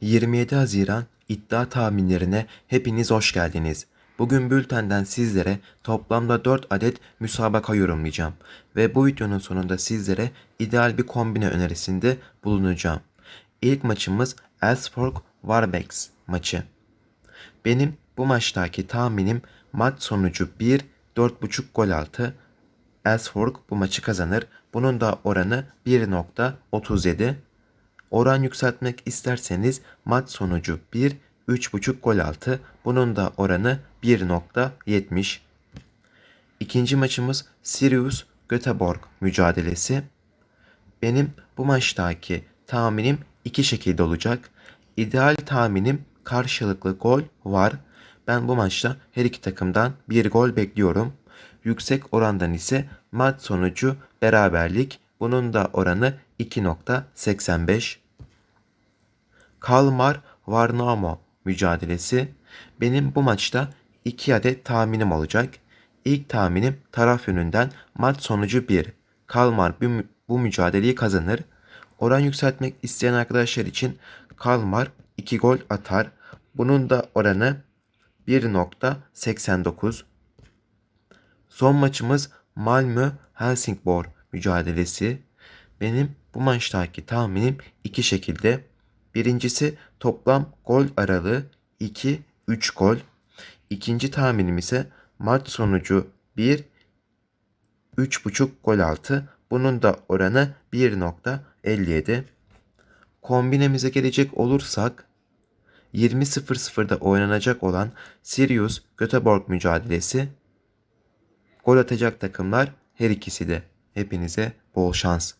27 Haziran iddia tahminlerine hepiniz hoş geldiniz. Bugün bültenden sizlere toplamda 4 adet müsabaka yorumlayacağım ve bu videonun sonunda sizlere ideal bir kombine önerisinde bulunacağım. İlk maçımız Elfsborg Warbex maçı. Benim bu maçtaki tahminim maç sonucu 1 4.5 gol altı. Elfsborg bu maçı kazanır. Bunun da oranı 1.37. Oran yükseltmek isterseniz maç sonucu 1 3.5 gol altı. Bunun da oranı 1.70. İkinci maçımız Sirius Göteborg mücadelesi. Benim bu maçtaki tahminim iki şekilde olacak. İdeal tahminim karşılıklı gol var. Ben bu maçta her iki takımdan bir gol bekliyorum. Yüksek orandan ise maç sonucu beraberlik. Bunun da oranı 2.85. Kalmar Varnamo mücadelesi. Benim bu maçta 2 adet tahminim olacak. İlk tahminim taraf yönünden maç sonucu 1. Kalmar bu, mü- bu mücadeleyi kazanır. Oran yükseltmek isteyen arkadaşlar için Kalmar 2 gol atar. Bunun da oranı 1.89. Son maçımız Malmö Helsingborg mücadelesi. Benim bu maçtaki tahminim iki şekilde. Birincisi toplam gol aralığı 2-3 gol. İkinci tahminim ise maç sonucu 1 3.5 gol altı. Bunun da oranı 1.57. Kombinemize gelecek olursak 20.00'da oynanacak olan Sirius Göteborg mücadelesi Gol atacak takımlar her ikisi de. Hepinize bol şans.